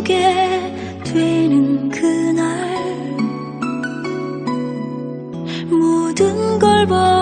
보게 되는 그날 모든 걸봐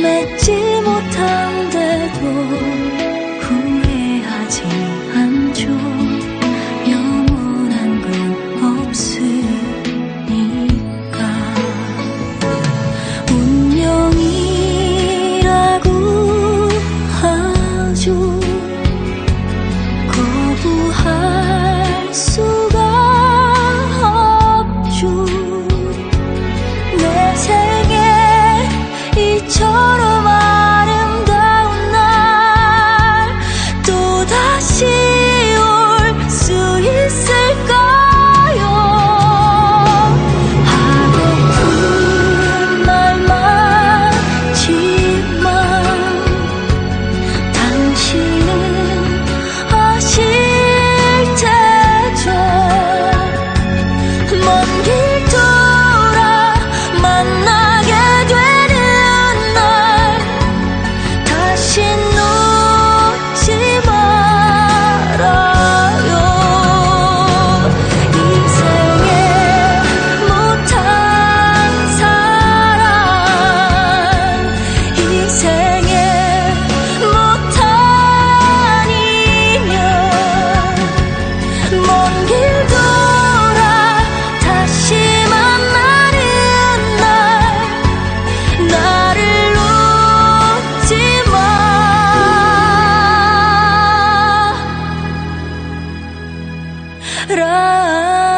맺지 못한 데도 후회하지 않죠. Ra